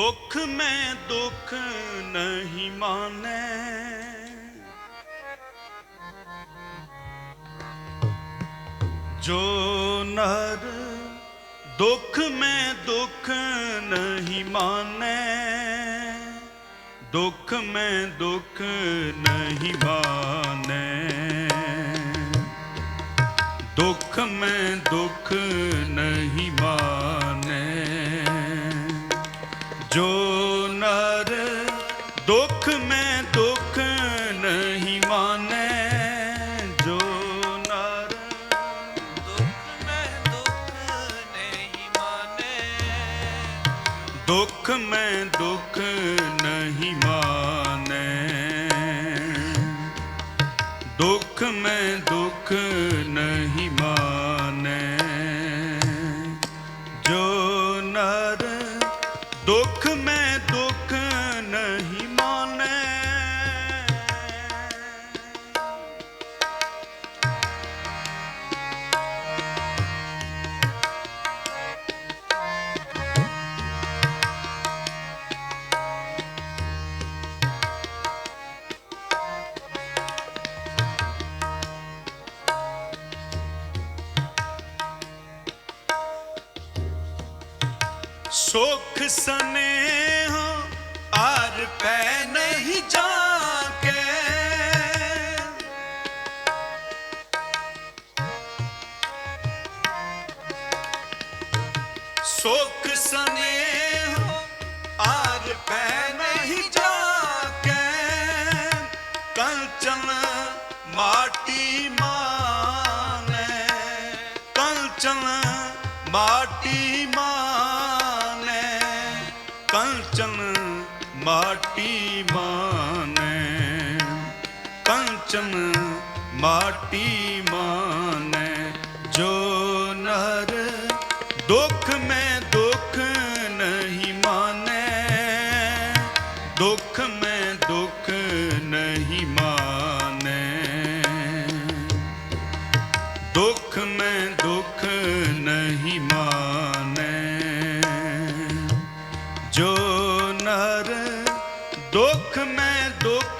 ਦੁੱਖ ਮੈਂ ਦੁੱਖ ਨਹੀਂ ਮਾਨੈ। ਜੋ ਨਰ ਦੁੱਖ ਮੈਂ ਦੁੱਖ ਨਹੀਂ ਮਾਨੈ। ਦੁੱਖ ਮੈਂ ਦੁੱਖ ਨਹੀਂ ਮਾਨੈ। ਦੁੱਖ ਮੈਂ ਦੁੱਖ ਨਹੀਂ ਮਾਨੈ। ਜੋ ਨਰ ਦੁੱਖ ਮੈਂ ਦੁੱਖ ਨਹੀਂ ਮਾਨੈ। ਜੋ ਨਰ ਦੁੱਖ ਮੈਂ ਦੁੱਖ ਨਹੀਂ ਮਾਨੇ। ਦੁੱਖ ਮੈਂ ਦੁੱਖ ਨਹੀਂ ਮਾਨੈ ਦੁੱਖ ਮੈਂ ਦੁੱਖ ਸਨੇਹ ਆਰ ਪੈ ਨਹੀਂ ਜਾਕੇ। ਸੁਖ ਸਨੇਹ ਆਰ ਪੈ ਨਹੀਂ ਜਾਕੇ। ਕੰਚਨ ਮਾਟੀ ਮਾਨੈ ਕੰਚਨ ਮਾਟੀ ਦੁੱਖ ਮੈਂ ਦੁੱਖ ਨਹੀਂ ਮਾਨੈ। ਦੁੱਖ ਮੈਂ ਦੁੱਖ ਨਹੀਂ ਮਾਨੈ। ਦੁੱਖ ਮੈਂ ਦੁੱਖ ਨਹੀਂ ਮਾਨੈ। ਜੋ ਨਰ ਦੁੱਖ ਮੈਂ ਦੁੱਖ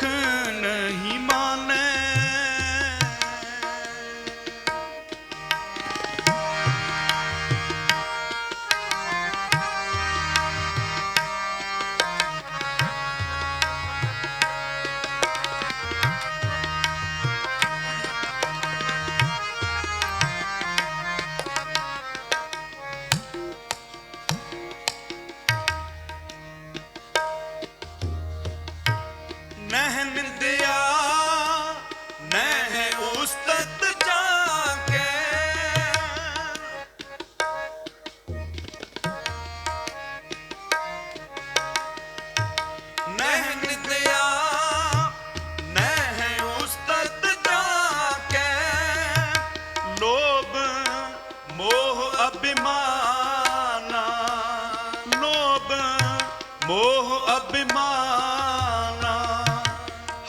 ਮੋਹ ਅਭਿਮਾਨਾ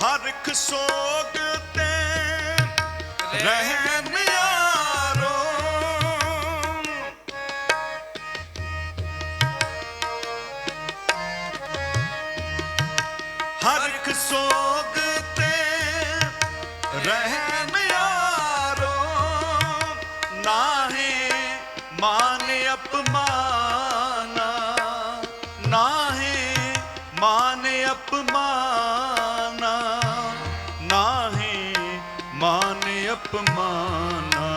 ਹਰਖ ਸੋਗ ਤੇ ਰਹਿਣ ਯਾਰੋ। ਹਰਖ ਸੋਗ ਤੇ ਰਹਿਣ ਮਾਨ ਅਪਮਾਨਾ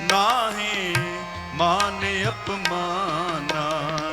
ਨਾਹੇ ਮਾਨ ਅਪਮਾਨਾ।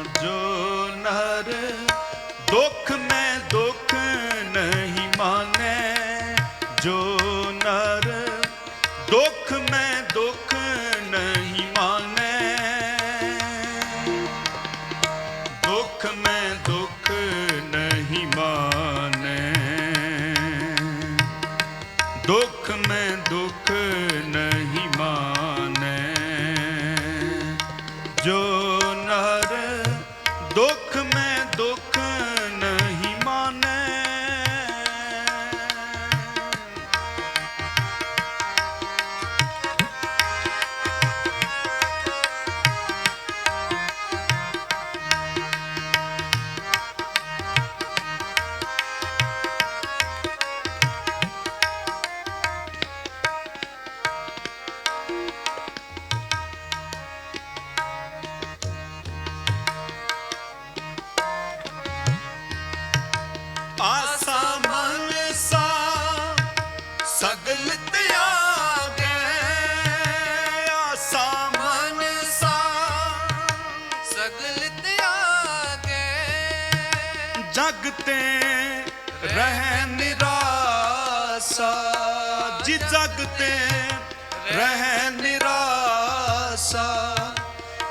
ਰਹਿ ਨਿਰਾਸਾ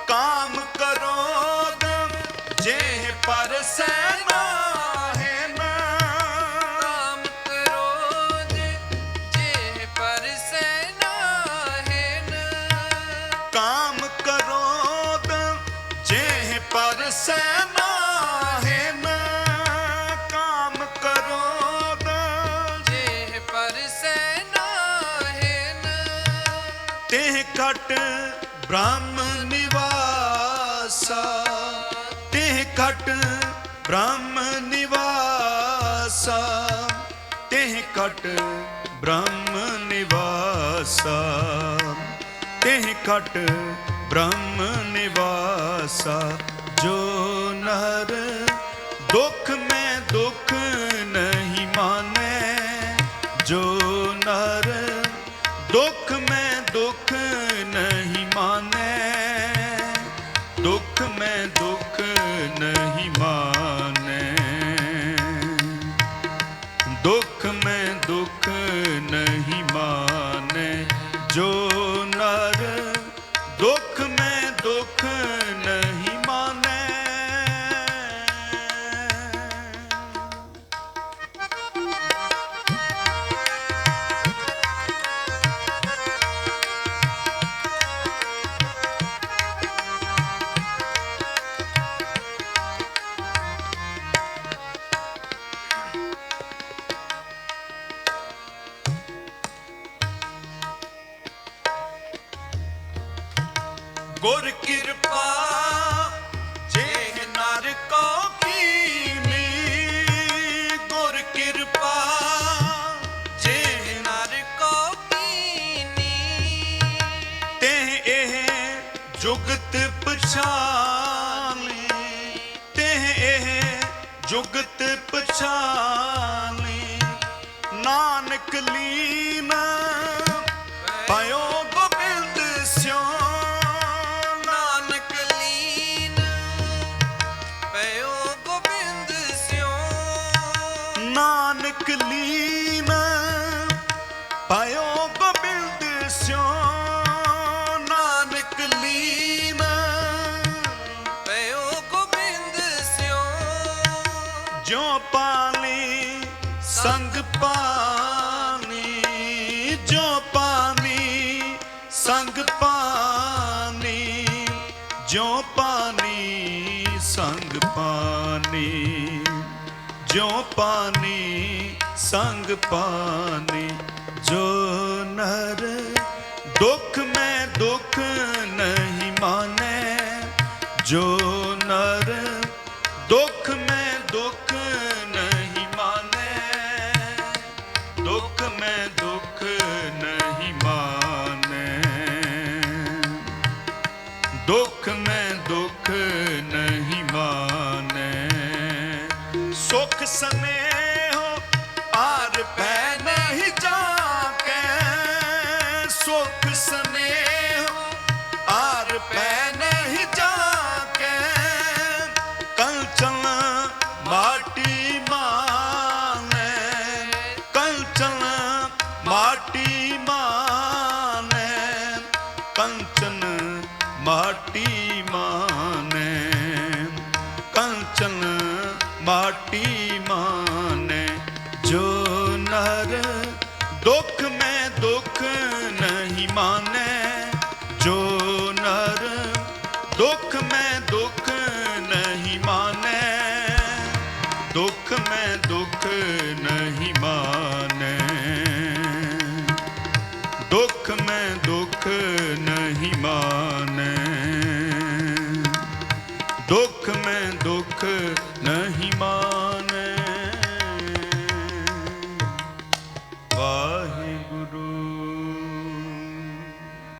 ਕਾਮ ਬ੍ਰਹਮ ਨਿਵਾਸਾ। ਤੇ ਘਟ ਬ੍ਰਹਮ ਨਿਵਾਸਾ। ਤੇ ਘਟ ਬ੍ਰਹਮ ਨਿਵਾਸਾ। ਤੇ ਘਟ ਬ੍ਰਹਮ ਨਿਵਾਸਾ। ਜੋ ਨਰ ਦੁਖ ਮੈਂ ਦੁਖ ਨਹੀਂ ਮਾਨੈ। ਜੋ ਨਰ ਦੁਖ ਮੈਂ ਦੁਖ ਗੁਰ ਕਿਰਪਾ ਜੇ ਨਰ ਕੋ ਕੀਨੀ ਗੁਰ ਕਿਰਪਾ ਜੇ ਨਰ ਕੋ ਕੀਨੀ ਤੇ ਇਹ ਜੁਗਤ ਪਛਾਨੀ। ਤੇ ਇਹ ਜੁਗਤ ਪਛਾਨੀ। ਨਾਨਕ ਲੀਨ ਪਾਇਓ ਜੋ ਪਾਣੀ, ਸੰਗ ਪਾਣੀ ਜੋ ਪਾਣੀ, ਸੰਗ ਪਾਣੀ ਜੋ ਪਾਣੀ, ਸੰਗ ਪਾਣੀ ਜੋ ਪਾਣੀ, ਸੰਗ ਪਾਣੀ, ਜੋ ਨਰ ਦੁੱਖ ਮੈਂ ਦੁੱਖ ਨਹੀਂ ਮਾਟੀ